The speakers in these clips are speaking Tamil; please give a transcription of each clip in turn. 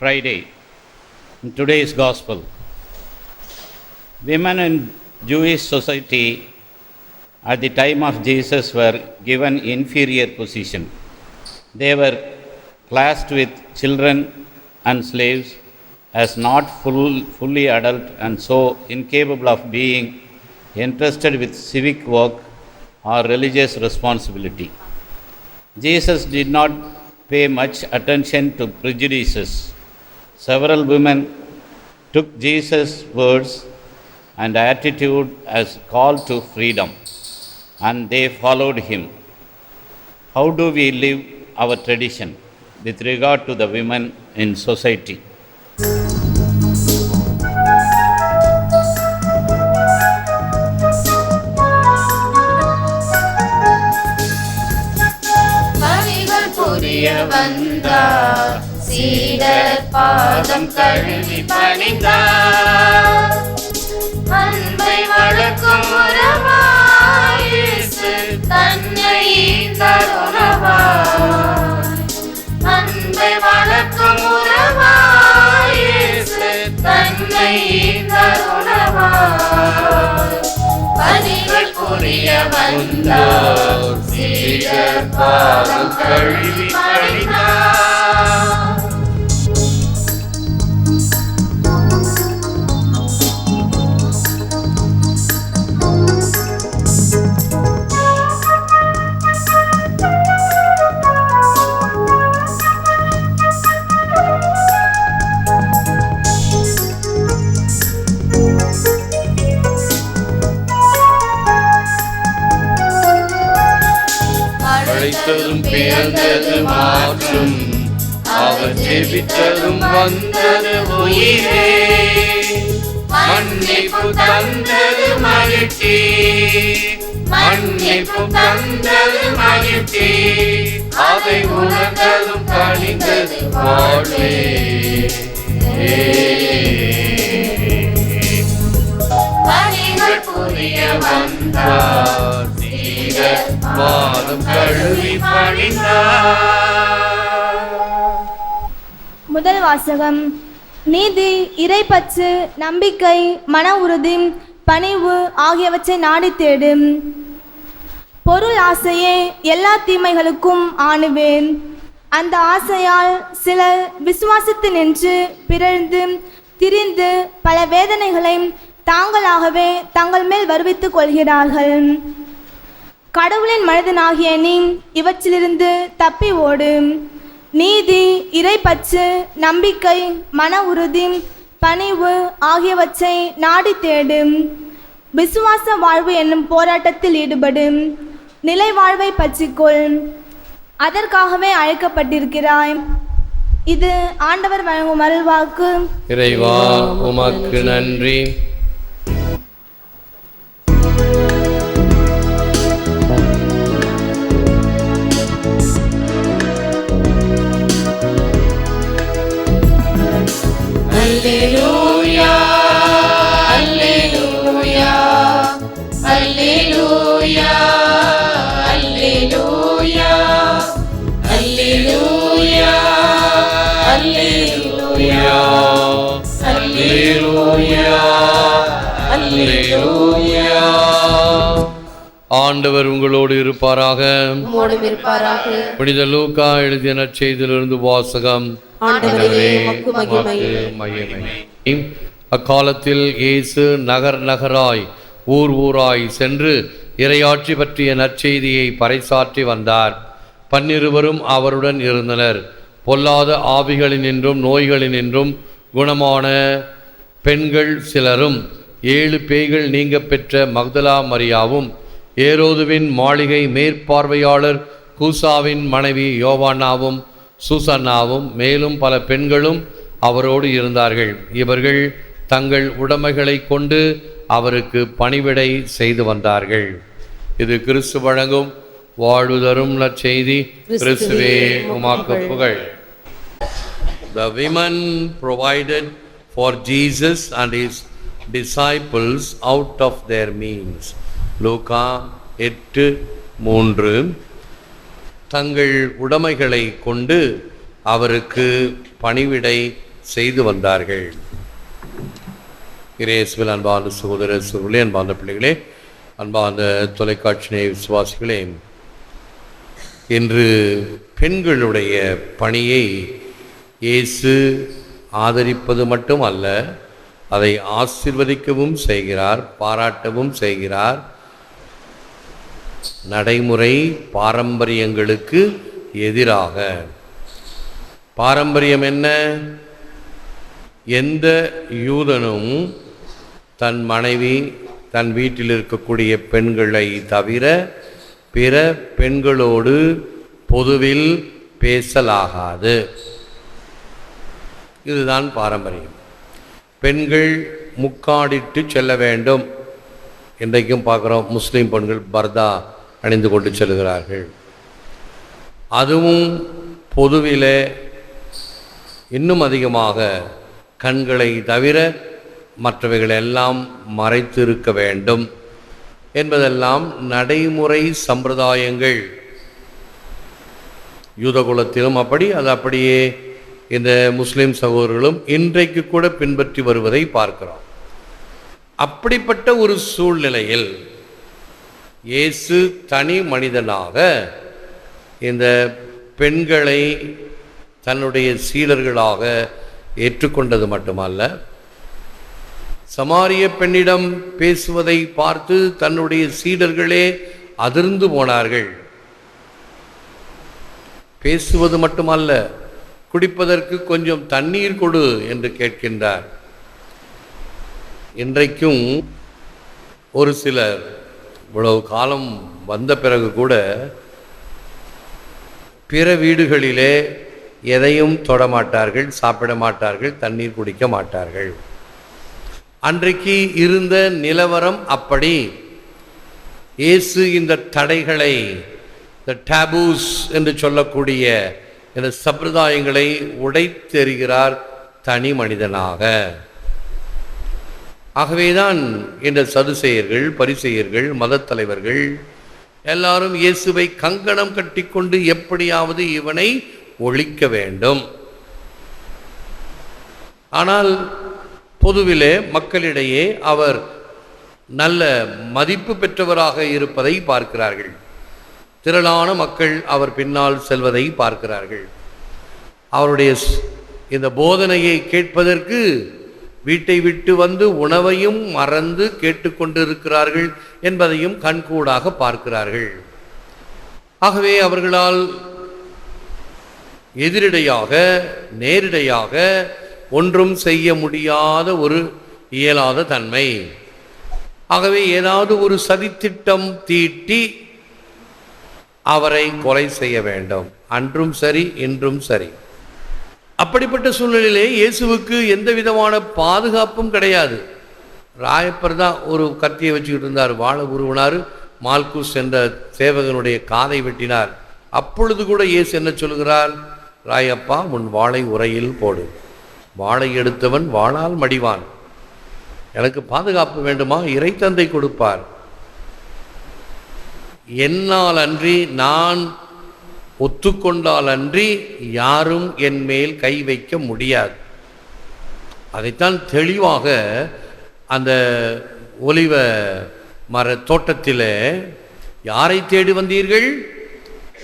Friday, in today's Gospel. Women in Jewish society at the time of Jesus were given inferior position. They were classed with children and slaves as not full, fully adult and so incapable of being entrusted with civic work or religious responsibility. Jesus did not pay much attention to prejudices. Several women took Jesus' words and attitude as call to freedom, and they followed him. How do we live our tradition with regard to the women in society? பணிகள் புரிய வந்தார் சீடர் பாதம் கழுவி பணிந்தார். அன்பை வளர்க்கும் உறவாயிசு தன்னை தருணவா அன்பை வளர்க்கும் உறவாயிசு தன்னை தருணவா பணிகள் புரிய வந்தார். சீடர் பாதம் கழுவி பணிந்தார். பார்த்ததும் பிறந்தது மாற்றும் அவர் ஜெபித்ததும் வந்தது உயிரே. மன்னிப்பு தந்தது மகிழ்ச்சி. மன்னிப்பு தந்தது மகிழ்ச்சி. அதை உணர்ந்ததும் கழிந்தது வாழ்வே புரிய வந்தார். பாதம் கழுவி முதல் வாசகம். நீதி இறைப்பற்று நம்பிக்கை மன உறுதி பணிவு ஆகியவற்றை நாடி தேடும். பொருள் ஆசையே எல்லா தீமைகளுக்கும் ஆணுவேன். அந்த ஆசையால் சிலர் விசுவாசத்து நின்று பிறழ்ந்து திரிந்து பல வேதனைகளை தாங்களாகவே தங்கள் மேல் வருவித்துக் கொள்கிறார்கள். கடவுளின் மனிதனாகிய நீ இவற்றிலிருந்து தப்பி ஓடு நீதி இறைப்பற்று நம்பிக்கை மன உறுதி பணிவு ஆகியவற்றை நாடி தேடும். விசுவாச வாழ்வு என்னும் போராட்டத்தில் ஈடுபடும். நிலை வாழ்வை பற்றிக்கொள். அதற்காகவே அழைக்கப்பட்டிருக்கிறாய். இது ஆண்டவர் வழங்கும் அருள்வாக்கு. இறைவா உமக்கு நன்றி. ஆண்டவர் உங்களோடு இருப்பாராக. புனித லூக்கா எழுதிய நற்செய்தியிலிருந்து வாசகம். அக்காலத்தில் இயேசு நகர் நகராய் ஊர் ஊராய் சென்று இறையாட்சி பற்றிய நற்செய்தியை பறைசாற்றி வந்தார். பன்னிருவரும் அவருடன் இருந்தனர். பொல்லாத ஆவிகளினின்றும் நோய்களினின்றும் குணமான பெண்கள் சிலரும் ஏழு பேய்கள் நீங்க பெற்ற மக்தலா மரியாவும் ஏரோதுவின் மாளிகை மேற்பார்வையாளர் கூசாவின் மனைவி யோவானாவும் சூசன்னாவும் மேலும் பல பெண்களும் அவரோடு இருந்தார்கள். இவர்கள் தங்கள் உடைமைகளை கொண்டு அவருக்கு பணிவிடை செய்து வந்தார்கள். இது கிறிஸ்து வழங்கும் வாழ்வுதரும் நற்செய்தி கிறிஸ்துவே உமாக்கு புகழ். The women provided for Jesus and his disciples out of their means. லூகா எட்டு மூன்று. தங்கள் உடைமைகளை கொண்டு அவருக்கு பணிவிடை செய்து வந்தார்கள். இறையேசுவில் அன்பார்ந்த சகோதர சகோதரி அன்பார்ந்த பிள்ளைகளே அன்பார்ந்த தொலைக்காட்சி விசுவாசிகளே இன்று பெண்களுடைய பணியை இயேசு ஆதரிப்பது மட்டும் அல்ல அதை ஆசிர்வதிக்கவும் செய்கிறார் பாராட்டவும் செய்கிறார் நடைமுறை பாரம்பரியங்களுக்கு எதிராக. பாரம்பரியம் என்ன? எந்த யூதனும் தன் மனைவி தன் வீட்டில் இருக்கக்கூடிய பெண்களை தவிர பிற பெண்களோடு பொதுவில் பேசலாகாது. இதுதான் பாரம்பரியம். பெண்கள் முக்காடிட்டு செல்ல வேண்டும். இன்றைக்கும் பார்க்குறோம் முஸ்லீம் பெண்கள் பர்தா அணிந்து கொண்டு செல்கிறார்கள். அதுவும் பொதுவிலே இன்னும் அதிகமாக கண்களை தவிர மற்றவைகள் எல்லாம் மறைத்து இருக்க வேண்டும் என்பதெல்லாம் நடைமுறை சம்பிரதாயங்கள். யூதகுலத்திலும் அப்படி அது அப்படியே இந்த முஸ்லீம் சகோதரர்களும் இன்றைக்கு கூட பின்பற்றி வருவதை பார்க்கிறோம். அப்படிப்பட்ட ஒரு சூழ்நிலையில் இயேசு தனி மனிதனாக இந்த பெண்களை தன்னுடைய சீடர்களாக ஏற்றுக்கொண்டது மட்டுமல்ல சமாரிய பெண்ணிடம் பேசுவதை பார்த்து தன்னுடைய சீடர்களே அதிர்ந்து போனார்கள். பேசுவது மட்டுமல்ல குடிப்பதற்கு கொஞ்சம் தண்ணீர் கொடு என்று கேட்கின்றார். இன்றைக்கும் ஒரு சிலர் இவ்வளவு காலம் வந்த பிறகு கூட பிற வீடுகளிலே எதையும் தொட மாட்டார்கள் சாப்பிட மாட்டார்கள் தண்ணீர் குடிக்க மாட்டார்கள். அன்றைக்கு இருந்த நிலவரம் அப்படி. இயேசு இந்த தடைகளை இந்த டேபூஸ் என்று சொல்லக்கூடிய இந்த சம்பிரதாயங்களை உடைத்தெறுகிறார் தனி மனிதனாக. ஆகவேதான் இந்த சதுசேயர்கள் பரிசெயர்கள் மதத்தலைவர்கள் எல்லாரும் இயேசுவை கங்கணம் கட்டிக்கொண்டு எப்படியாவது இவனை ஒழிக்க வேண்டும். ஆனால் பொதுவிலே மக்களிடையே அவர் நல்ல மதிப்பு பெற்றவராக இருப்பதை பார்க்கிறார்கள். திரளான மக்கள் அவர் பின்னால் செல்வதை பார்க்கிறார்கள். அவருடைய இந்த போதனையை கேட்பதற்கு வீட்டை விட்டு வந்து உணவையும் மறந்து கேட்டுக்கொண்டிருக்கிறார்கள் என்பதையும் கண்கூடாக பார்க்கிறார்கள். ஆகவே அவர்களால் எதிரிடையாக நேரிடையாக ஒன்றும் செய்ய முடியாத ஒரு இயலாத தன்மை. ஆகவே ஏதாவது ஒரு சதித்திட்டம் தீட்டி அவரை கொலை செய்ய வேண்டும். அன்றும் சரி இன்றும் சரி. அப்படிப்பட்ட சூழ்நிலையிலே இயேசுவுக்கு எந்த விதமான பாதுகாப்பும் கிடையாது. ராயப்பர் தான் ஒரு கத்தியை வச்சுக்கிட்டு இருந்தார். வாழை உருவினார். மால்கூஸ் என்ற சேவகனுடைய காதை வெட்டினார். அப்பொழுது கூட இயேசு என்ன சொல்கிறார் ராயப்பா உன் வாளை உரையில் போடு. வாளை எடுத்தவன் வாழால் மடிவான். எனக்கு பாதுகாப்பு வேண்டுமா? இறை தந்தை கொடுப்பார். என்னால் அன்றி நான் ஒத்துக்கொண்டால் அன்றி யாரும் என் மேல் கை வைக்க முடியாது. அதைத்தான் தெளிவாக அந்த ஒலிவ மர தோட்டத்தில் யாரை தேடி வந்தீர்கள்?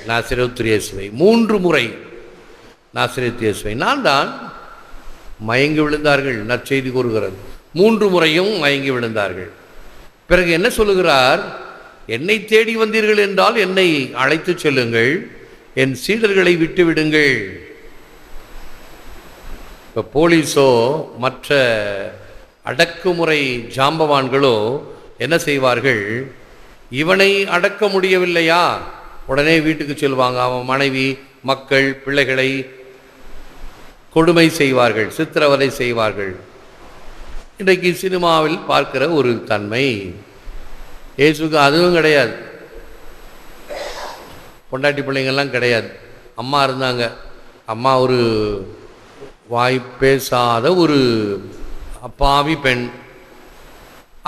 நாசிரத்து மூன்று முறை நாசிரத்து நான் தான் மயங்கி விழுந்தார்கள் நற்செய்தி கூறுகிறது. மூன்று முறையும் மயங்கி விழுந்தார்கள். பிறகு என்ன சொல்லுகிறார்? என்னை தேடி வந்தீர்கள் என்றால் என்னை அழைத்துச் செல்லுங்கள். என் சீடர்களை விட்டுவிடுங்கள். இப்போ போலீஸோ மற்ற அடக்குமுறை ஜாம்பவான்களோ என்ன செய்வார்கள்? இவனை அடக்க முடியவில்லையா? உடனே வீட்டுக்கு செல்வாங்க. அவன் மனைவி மக்கள் பிள்ளைகளை கொடுமை செய்வார்கள் சித்திரவதை செய்வார்கள். இன்றைக்கு சினிமாவில் பார்க்கிற ஒரு தன்மை. இயேசுக்கு அதுவும் கிடையாது. பொண்டாட்டி பிள்ளைங்கள்லாம் கிடையாது. அம்மா இருந்தாங்க. அம்மா ஒரு வாய் பேசாத ஒரு அப்பாவி பெண்.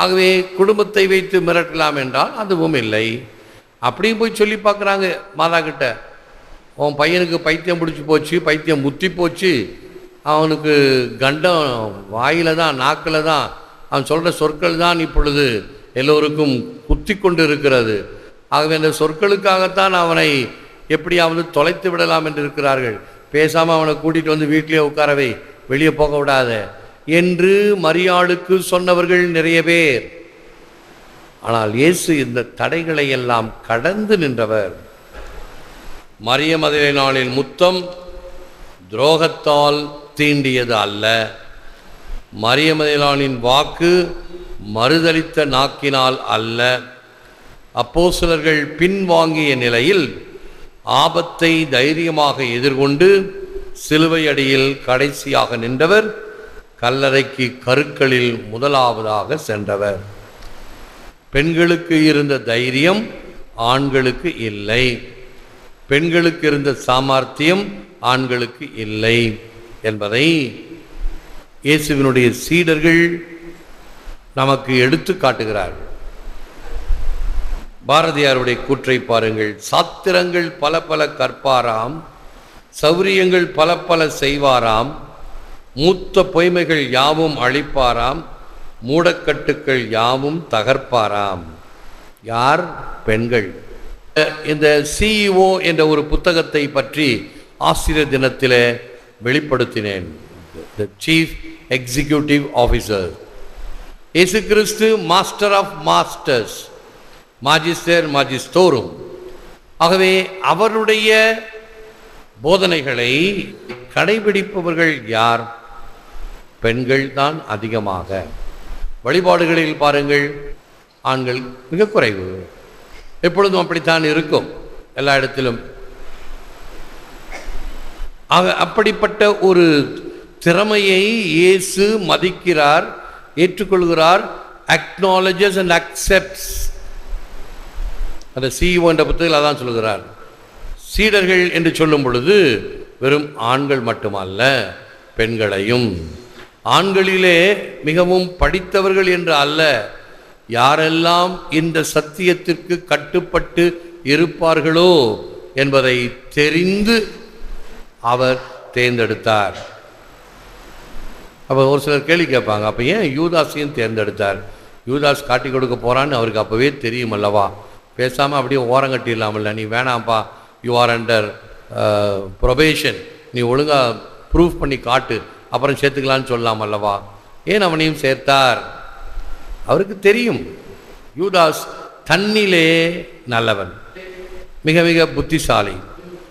ஆகவே குடும்பத்தை வைத்து மிரட்டலாம் என்றால் அதுவும் இல்லை. அப்படியும் போய் சொல்லி பார்க்குறாங்க மாதா கிட்ட உன் பையனுக்கு பைத்தியம் பிடிச்சி போச்சு பைத்தியம் முத்தி போச்சு. அவனுக்கு கண்டம் வாயில் தான் நாக்கில் தான் அவன் சொல்கிற சொற்கள் தான் இப்பொழுது எல்லோருக்கும் குத்தி கொண்டு இருக்கிறது ஆகவே அந்த சொற்களுக்காகத்தான் அவனை எப்படியாவது தொலைத்து விடலாம் என்று இருக்கிறார்கள். பேசாமல் அவனை கூட்டிகிட்டு வந்து வீட்டிலே உட்காரவே வெளியே போக விடாத என்று மரியாளுக்கு சொன்னவர்கள் நிறைய பேர். ஆனால் இயேசு இந்த தடைகளை எல்லாம் கடந்து நின்றவர். மரிய நாளின் முத்தம் துரோகத்தால் தீண்டியது அல்ல. மரியமதிலானின் வாக்கு மறுதலித்த நாக்கினால் அல்ல. அப்போஸ்தலர்கள் பின்வாங்கிய நிலையில் ஆபத்தை தைரியமாக எதிர்கொண்டு சிலுவை அடியில் கடைசியாக நின்றவர் கல்லறைக்கு கருக்களில் முதலாவதாக சென்றவர். பெண்களுக்கு இருந்த தைரியம் ஆண்களுக்கு இல்லை. பெண்களுக்கு இருந்த சாமர்த்தியம் ஆண்களுக்கு இல்லை என்பதை இயேசுவினுடைய சீடர்கள் நமக்கு எடுத்து காட்டுகிறார்கள். பாரதியாருடைய கூற்றை பாருங்கள். சாத்திரங்கள் பல பல கற்பாராம் சௌரியங்கள் பல பல செய்வாராம் மூத்த பொய்மைகள் யாவும் அழிப்பாராம் மூடக்கட்டுக்கள் யாவும் தகர்ப்பாராம். யார்? பெண்கள். இந்த சிஇஓ என்ற ஒரு புத்தகத்தை பற்றி ஆசிரியர் தினத்தில் வெளிப்படுத்தினேன். த சீஃப் எக்ஸிக்யூட்டிவ் ஆஃபீஸர் இயேசு கிறிஸ்து மாஸ்டர் ஆஃப் மாஸ்டர்ஸ் மாஜிஸ்டர் மாஜிஸ்டோரும் ஆகவே அவருடைய போதனைகளை கடைபிடிப்பவர்கள் யார்? பெண்கள் தான் அதிகமாக. வழிபாடுகளில் பாருங்கள் ஆண்கள் மிக குறைவு. எப்பொழுதும் அப்படித்தான் இருக்கும் எல்லா இடத்திலும். ஆக அப்படிப்பட்ட ஒரு திறமையை இயேசு மதிக்கிறார் ஏற்றுக்கொள்கிறார் அக்னாலஜஸ் அண்ட் அக்செப்ட்ஸ் அந்த சிஇஓ என்ற புத்தகத்தில் அதான் சொல்லுகிறார். சீடர்கள் என்று சொல்லும் பொழுது வெறும் ஆண்கள் மட்டுமல்ல பெண்களையும். ஆண்களிலே மிகவும் படித்தவர்கள் என்று அல்ல யாரெல்லாம் இந்த சத்தியத்திற்கு கட்டுப்பட்டு இருப்பார்களோ என்பதை தெரிந்து அவர் தேர்ந்தெடுத்தார். அப்போ ஒரு சிலர் கேள்வி கேட்பாங்க அப்போ ஏன் யூதாஸையும் தேர்ந்தெடுத்தார்? யூதாஸ் காட்டி கொடுக்க போகிறான்னு அவருக்கு அப்போவே தெரியும் அல்லவா? பேசாமல் அப்படியே ஓரம் கட்டிடலாமில்ல நீ வேணாம்ப்பா. யூ ஆர் அண்டர் ப்ரொபேஷன் நீ ஒழுங்காக ப்ரூஃப் பண்ணி காட்டு. அப்புறம் சேர்த்துக்கலான்னு சொல்லலாம் அல்லவா? ஏன் அவனையும் சேர்த்தார்? அவருக்கு தெரியும். யூதாஸ் தன்னிலே நல்லவன். மிக மிக புத்திசாலி.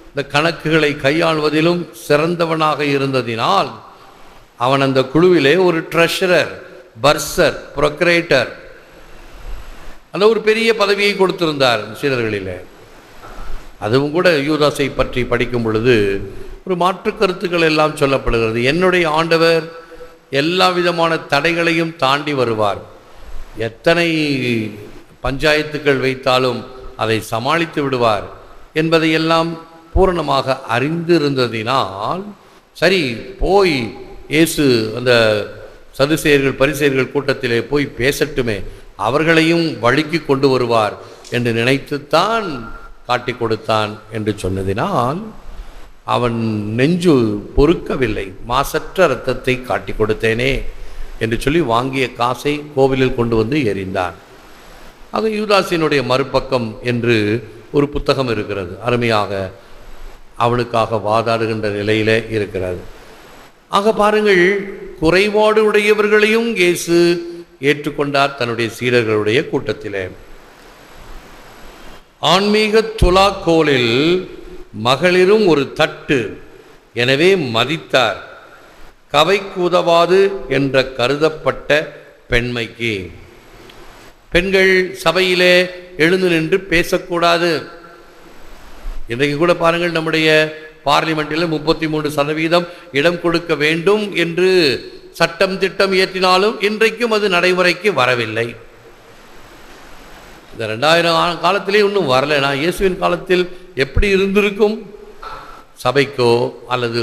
இந்த கணக்குகளை கையாள்வதிலும் சிறந்தவனாக இருந்ததினால் அவன் அந்த குழுவிலே ஒரு ட்ரெஷரர் பர்சர் ப்ரொக்ரேட்டர் அந்த ஒரு பெரிய பதவியை கொடுத்திருந்தார் சீரர்களில் அதுவும் கூட யூதாஸை பற்றி படிக்கும் பொழுது ஒரு மாற்று கருத்துக்கள் எல்லாம் சொல்லப்படுகிறது. என்னுடைய ஆண்டவர் எல்லா விதமான தடைகளையும் தாண்டி வருவார். எத்தனை பஞ்சாயத்துக்கள் வைத்தாலும் அதை சமாளித்து விடுவார் என்பதையெல்லாம் பூரணமாக அறிந்திருந்ததினால் சரி போய் இயேசு அந்த சதுசேயர்கள் பரிசெயர்கள் கூட்டத்திலே போய் பேசட்டுமே அவர்களையும் வழிக்கு கொண்டு வருவார் என்று நினைத்துத்தான் காட்டி கொடுத்தான் என்று சொன்னதினால் அவன் நெஞ்சு பொறுக்கவில்லை. மாசற்ற இரத்தத்தை காட்டி கொடுத்தேனே என்று சொல்லி வாங்கிய காசை கோவிலில் கொண்டு வந்து எறிந்தான். ஆக யூதாசினுடைய மறுபக்கம் என்று ஒரு புத்தகம் இருக்கிறது. அருமையாக அவனுக்காக வாதாடுகின்ற நிலையிலே இருக்கிறது. ஆக பாருங்கள் குறைபாடு உடையவர்களையும் இயேசு ஏற்றுக்கொண்டார் தன்னுடைய சீடர்களுடைய கூட்டத்திலே. ஆன்மீக துலாக்கோலில் மகளிரும் ஒரு தட்டு எனவே மதித்தார். கவைக்கு உதவாது என்ற கருதப்பட்ட பெண்மைக்கு. பெண்கள் சபையிலே எழுந்து நின்று பேசக்கூடாது. இன்றைக்கு கூட பாருங்கள் நம்முடைய பார்லிமெண்ட்டில் முப்பத்தி மூன்று சதவீதம் இடம் கொடுக்க வேண்டும் என்று சட்டம் திட்டம் இயற்றினாலும் இன்றைக்கும் அது நடைமுறைக்கு வரவில்லை. இந்த ரெண்டாயிரம் காலத்திலே இன்னும் வரலைனா இயேசுவின் காலத்தில் எப்படி இருந்திருக்கும்? சபைக்கோ அல்லது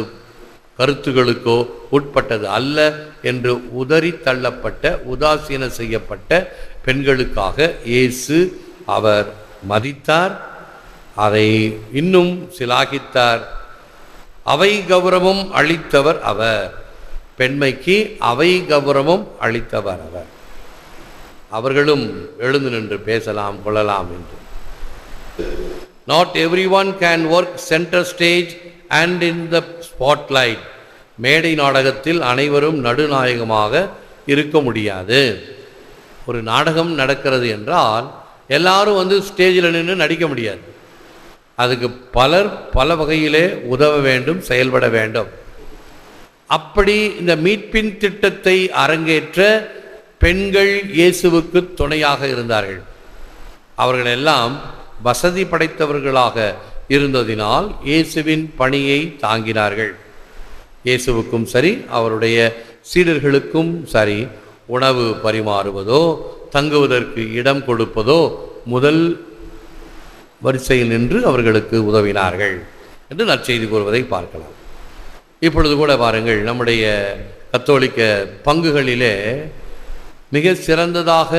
கருத்துகளுக்கோ உட்பட்டது அல்ல என்று உதறி தள்ளப்பட்ட உதாசீன செய்யப்பட்ட பெண்களுக்காக இயேசு அவர் மதித்தார். அதை இன்னும் சிலாகித்தார். அவை கௌரவம் அளித்தவர் அவர். பெண்மைக்கு அவை கௌரவம் அளித்தவர் அவர். அவர்களும் எழுந்து நின்று பேசலாம் கொள்ளலாம் என்று. Not every one can work centre stage and in the spotlight மேடை நாடகத்தில் அனைவரும் நடுநாயகமாக இருக்க முடியாது. ஒரு நாடகம் நடக்கிறது என்றால் எல்லாரும் வந்து ஸ்டேஜில் நின்று நடிக்க முடியாது. அதுக்கு பலர் பல வகையிலே உதவ வேண்டும் செயல்பட வேண்டும். அப்படி இந்த மீட்பின் திட்டத்தை அரங்கேற்ற பெண்கள் இயேசுவுக்கு துணையாக இருந்தார்கள். அவர்கள் எல்லாம் வசதி படைத்தவர்களாக இருந்ததினால் இயேசுவின் பணியை தாங்கினார்கள். இயேசுவுக்கும் சரி அவருடைய சீடர்களுக்கும் சரி உணவு பரிமாறுவதோ தங்குவதற்கு இடம் கொடுப்பதோ முதல் வரிசையில் நின்று அவர்களுக்கு உதவினார்கள். என்று நற்செய்தி கூறுவதை பார்க்கலாம். இப்பொழுது கூட பாருங்கள் நம்முடைய கத்தோலிக்க பங்குகளிலே மிக சிறந்ததாக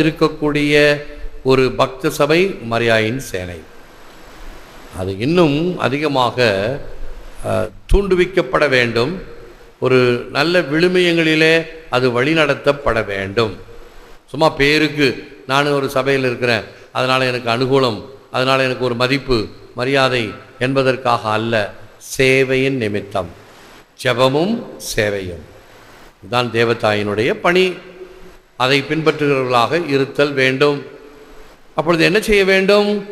இருக்கக்கூடிய ஒரு பக்த சபை மரியாயின் சேனை. அது இன்னும் அதிகமாக தூண்டுவிக்கப்பட வேண்டும். ஒரு நல்ல விழுமியங்களிலே அது வழிநடத்தப்பட வேண்டும். சும்மா பேருக்கு நான் ஒரு சபையில் இருக்கிறேன் அதனால் எனக்கு அனுகூலம் அதனால் எனக்கு ஒரு மதிப்பு மரியாதை என்பதற்காக அல்ல சேவையின் நிமித்தம். ஜெபமும் சேவையும். இதுதான் தேவதாயினுடைய பணி. அதை பின்பற்றுகிறவர்களாக இருத்தல் வேண்டும். அப்பொழுது என்ன செய்ய வேண்டும்?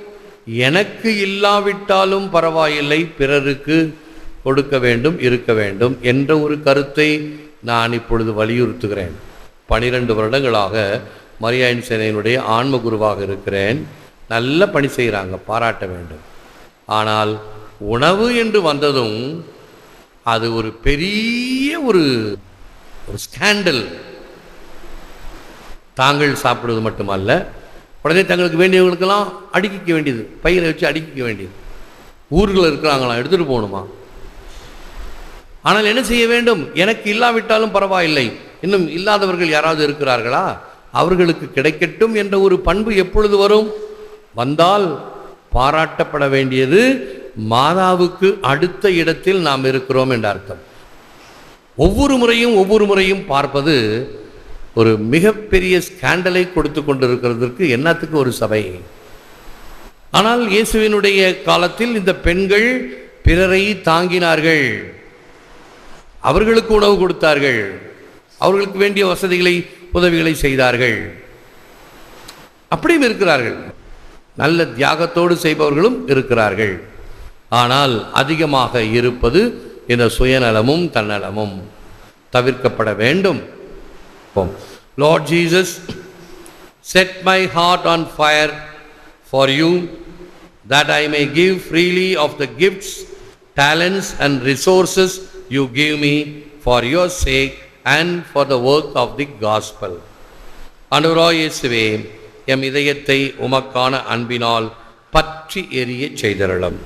எனக்கு இல்லாவிட்டாலும் பரவாயில்லை பிறருக்கு கொடுக்க வேண்டும் இருக்க வேண்டும் என்ற ஒரு கருத்தை நான் இப்பொழுது வலியுறுத்துகிறேன். பனிரெண்டு வருடங்களாக மரியாயின் சேனையினுடைய ஆன்ம குருவாக இருக்கிறேன். நல்ல பணி செய்கிறாங்க பாராட்ட வேண்டும். ஆனால் உணவு என்று வந்ததும் அது ஒரு பெரிய ஒரு ஒரு ஸ்கேண்டல் தாங்கள் சாப்பிடுவது மட்டுமல்ல உடனே தங்களுக்கு வேண்டியவங்களுக்கெல்லாம் அடுக்கிக்க வேண்டியது பையனை வச்சு அடுக்கிக்க வேண்டியது. ஊர்களில் இருக்கிறாங்களாம் எடுத்துகிட்டு போகணுமா? ஆனால் என்ன செய்ய வேண்டும்? எனக்கு இல்லாவிட்டாலும் பரவாயில்லை. இன்னும் இல்லாதவர்கள் யாராவது இருக்கிறார்களா? அவர்களுக்கு கிடைக்கட்டும் என்ற ஒரு பண்பு எப்பொழுது வரும்? வந்தால் பாராட்டப்பட வேண்டியது மாதாவுக்கு அடுத்த இடத்தில் நாம் இருக்கிறோம் என்ற அர்த்தம். ஒவ்வொரு முறையும் ஒவ்வொரு முறையும் பார்ப்பது ஒரு மிகப்பெரிய ஸ்கேண்டலை கொடுத்து கொண்டிருக்கிறதற்கு என்னத்துக்கு ஒரு சபை? ஆனால் இயேசுவினுடைய காலத்தில் இந்த பெண்கள் பிறரை தாங்கினார்கள். அவர்களுக்கு உணவு கொடுத்தார்கள். அவர்களுக்கு வேண்டிய வசதிகளை உதவிகளை செய்தார்கள். அப்படியும் இருக்கிறார்கள். நல்ல தியாகத்தோடு செய்பவர்களும் இருக்கிறார்கள். ஆனால் அதிகமாக இருப்பது இந்த சுயநலமும் தன்னலமும் தவிர்க்கப்பட வேண்டும் Lord Jesus set my heart on fire for you that I may give freely of the gifts talents and resources you give me for your sake and for the work of the gospel. அனுராயேசுவே எம் இதயத்தை உமக்கான அன்பினால் பற்றி எரிய செய்தரளம்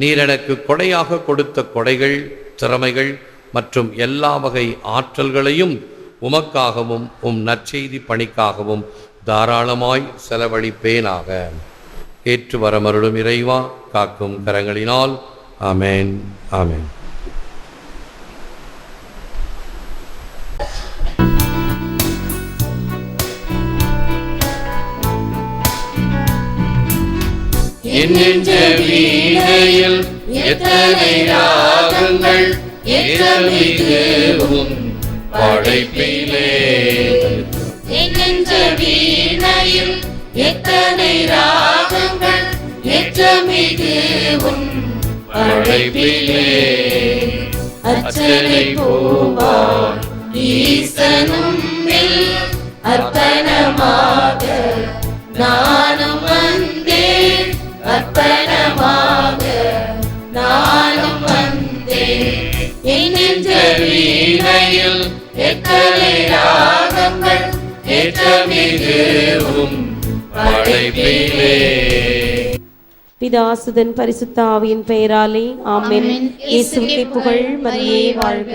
நீர் எனக்கு கொடையாக கொடுத்த கொடைகள் திறமைகள் மற்றும் எல்லா வகை ஆற்றல்களையும் உமக்காகவும் உம் நற்செய்தி பணிக்காகவும் தாராளமாய் செலவழிப்பேனாக. ஏற்று வரமருளும் இறைவா காக்கும் கரங்களினால். ஆமேன் ஆமேன். என் நெஞ்ச வீணையில் எத்தனை ராகங்கள் எத்தமிகும் படைப்பிலே. என் நெஞ்ச வீணையில் எத்தனை ராகங்கள் எத்தமிகும் படைப்பிலே. அச்சனை பூவான் ஈசனும் வில் அர்ப்பணமாக நானும் அர்ப்பணமாக நானும் வந்தேன். என் நெஞ்ச வீணையில் எத்தனை ராகங்கள் ஏற்றமிகும் படைப்பிலே. பிதாசுதன் பரிசுத்த ஆவியின் பெயராலே ஆமென். இயேசுவுக்கே புகழ் மரியே வாழ்க.